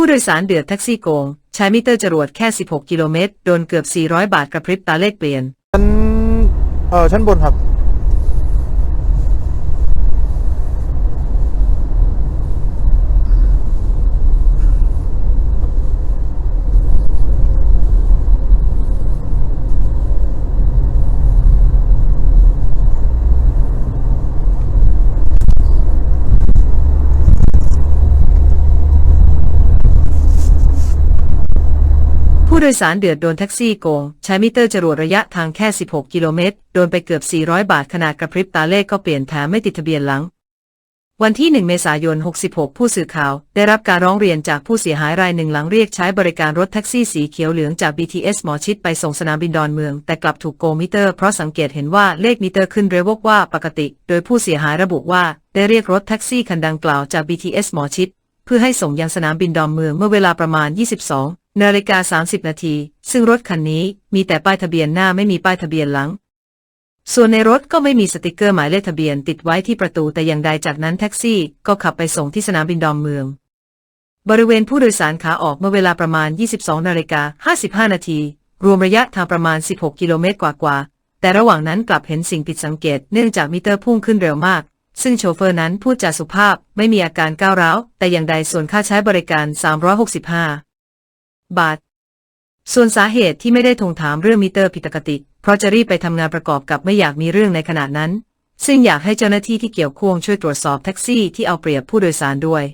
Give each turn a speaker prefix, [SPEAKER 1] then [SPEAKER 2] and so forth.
[SPEAKER 1] ผู้โดยสารเดือดแท็กซี่โกง ใช้มิเตอร์จรวดแค่ 16 กิโลเมตร โดนเกือบ 400 บาทกระพริบตาเลขเปลี่ยน
[SPEAKER 2] ชั้นเออชั้นบนครับ
[SPEAKER 1] ผู้โดยสารเดือดโดนแท็กซี่โกง ใช้มิเตอร์จรวดระยะทางแค่ 16 กิโลเมตร โดนไปเกือบ 400 บาทขนาดกระพริบตาเลขก็เปลี่ยนแถมไม่ติดทะเบียนหลัง วันที่ 1 เมษายน 66 ผู้สื่อข่าว ได้รับการร้องเรียนจากผู้เสียหายรายหนึ่งหลังเรียกใช้บริการรถแท็กซี่สีเขียวเหลืองจาก BTS หมอชิดไปส่งสนามบินดอนเมือง แต่กลับถูกโกงมิเตอร์เพราะสังเกตเห็นว่าเลขมิเตอร์ขึ้นเร็วกว่าปกติ โดยผู้เสียหายระบุว่า ได้เรียกรถแท็กซี่คันดังกล่าวจาก BTS หมอชิดเพื่อให้ส่งยังสนามบินดอนเมืองเมื่อเวลาประมาณ 22 นาฬิกา 30 นาที ซึ่งรถคันนี้มีแต่ป้ายทะเบียนหน้าไม่มีป้ายทะเบียนหลัง ส่วนในรถก็ไม่มีสติกเกอร์หมายเลขทะเบียนติดไว้ที่ประตูแต่อย่างใดจากนั้นแท็กซี่ก็ขับไปส่งที่สนามบินดอนเมือง บริเวณผู้โดยสารขาออกเมื่อเวลาประมาณ 22 นาฬิกา 55 นาที รวมระยะทางประมาณ 16 กิโลเมตรกว่าๆ แต่ระหว่างนั้นกลับเห็นสิ่งผิดสังเกตเนื่องจากมิเตอร์พุ่งขึ้นเร็วมากซึ่งโชเฟอร์นั้นพูดจาสุภาพไม่มีอาการก้าวร้าว แต่อย่างใดส่วนค่าใช้บริการ 365 บาท ส่วนสาเหตุที่ไม่ได้ทงถามเรื่องมิเตอร์ผิดปกติ เพราะจะรีบไปทำงานประกอบกับไม่อยากมีเรื่องในขณะนั้น ซึ่งอยากให้เจ้าหน้าที่ที่เกี่ยวข้องช่วยตรวจสอบแท็กซี่ที่เอาเปรียบผู้โดยสารด้วย